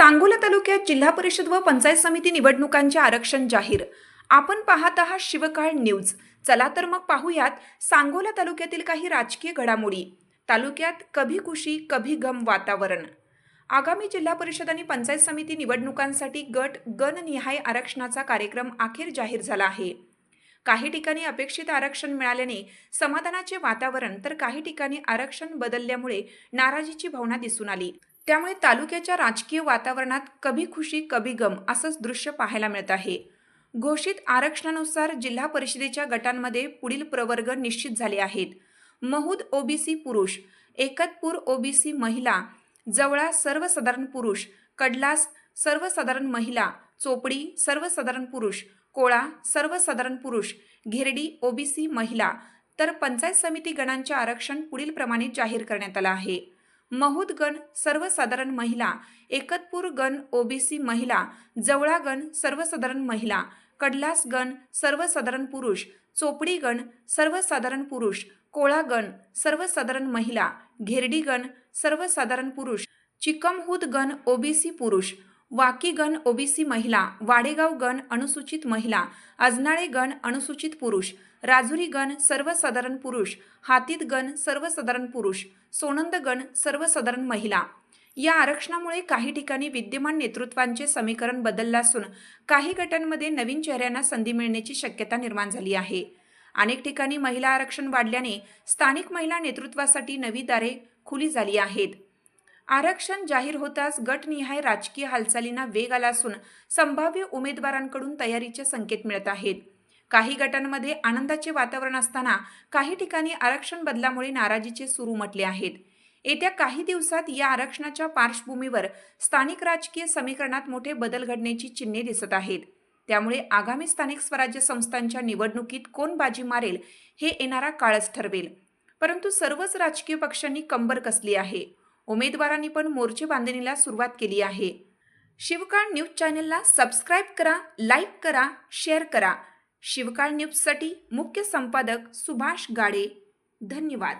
सांगोला तालुक्यात जिल्हा परिषद व पंचायत समिती निवडणुकांचे आरक्षण जाहीर. आपण पाहत आहात शिवकाळ न्यूज. चला तर मग पाहूयात सांगोला तालुक्यातील काही राजकीय घडामोडी. तालुक्यात कभी खुशी कभी गम वातावरण. आगामी जिल्हा परिषद आणि पंचायत समिती निवडणुकांसाठी गट गणनिहाय आरक्षणाचा कार्यक्रम अखेर जाहीर झाला आहे. काही ठिकाणी अपेक्षित आरक्षण मिळाल्याने समाधानाचे वातावरण तर काही ठिकाणी आरक्षण बदलल्यामुळे नाराजीची भावना दिसून आली. त्यामुळे तालुक्याच्या राजकीय वातावरणात कभी खुशी कभी गम असंच दृश्य पाहायला मिळत आहे. घोषित आरक्षणानुसार जिल्हा परिषदेच्या गटांमध्ये पुढील प्रवर्ग निश्चित झाले आहेत. महूद ओबीसी पुरुष एकतपूर ओबीसी महिला जवळा सर्वसाधारण पुरुष कडलास सर्वसाधारण महिला चोपडी सर्वसाधारण पुरुष कोळा सर्वसाधारण पुरुष घेरडी ओबीसी महिला तर पंचायत समिती गणांचे आरक्षण पुढील प्रमाणे जाहीर करण्यात आलं आहे. महूद गण सर्वसाधारण महिला एकतपूर गण ओबीसी महिला जवळा गण सर्वसाधारण महिला कडलास गण सर्वसाधारण पुरुष चोपडी गण सर्वसाधारण पुरुष कोळा गण सर्वसाधारण महिला घेरडी गण सर्वसाधारण पुरुष चिकमहूद गण ओबीसी पुरुष वाकी गण ओबीसी महिला वाडेगाव गण अनुसूचित महिला अजनाळे गण अनुसूचित पुरुष राजुरी गण सर्वसाधारण पुरुष हातीत गण सर्वसाधारण पुरुष सोनंद गण सर्वसाधारण महिला. या आरक्षणामुळे काही ठिकाणी विद्यमान नेतृत्वांचे समीकरण बदललं असून काही गटांमध्ये नवीन चेहऱ्यांना संधी मिळण्याची शक्यता निर्माण झाली आहे. अनेक ठिकाणी महिला आरक्षण वाढल्याने स्थानिक महिला नेतृत्वासाठी नवी दारे खुली झाली आहेत. आरक्षण जाहीर होताच गटनिहाय राजकीय हालचालींना वेग आला असून संभाव्य उमेदवारांकडून तयारीचे संकेत मिळत आहेत. काही गटांमध्ये आनंदाचे वातावरण असताना काही ठिकाणी आरक्षण बदलामुळे नाराजीचे सुरू म्हटले आहेत. येत्या काही दिवसात या आरक्षणाच्या पार्श्वभूमीवर स्थानिक राजकीय समीकरणात मोठे बदल घडण्याची चिन्हे दिसत आहेत. त्यामुळे आगामी स्थानिक स्वराज्य संस्थांच्या निवडणुकीत कोण बाजी मारेल हे येणारा काळच ठरवेल. परंतु सर्वच राजकीय पक्षांनी कंबर कसली आहे? उमेदवारांनी पण मोर्चे बांधणीला सुरुवात केली आहे. शिवकाळ न्यूज चॅनलला सबस्क्राईब करा लाईक करा शेअर करा. शिवकाळ न्यूजसाठी मुख्य संपादक सुभाष गाडे. धन्यवाद.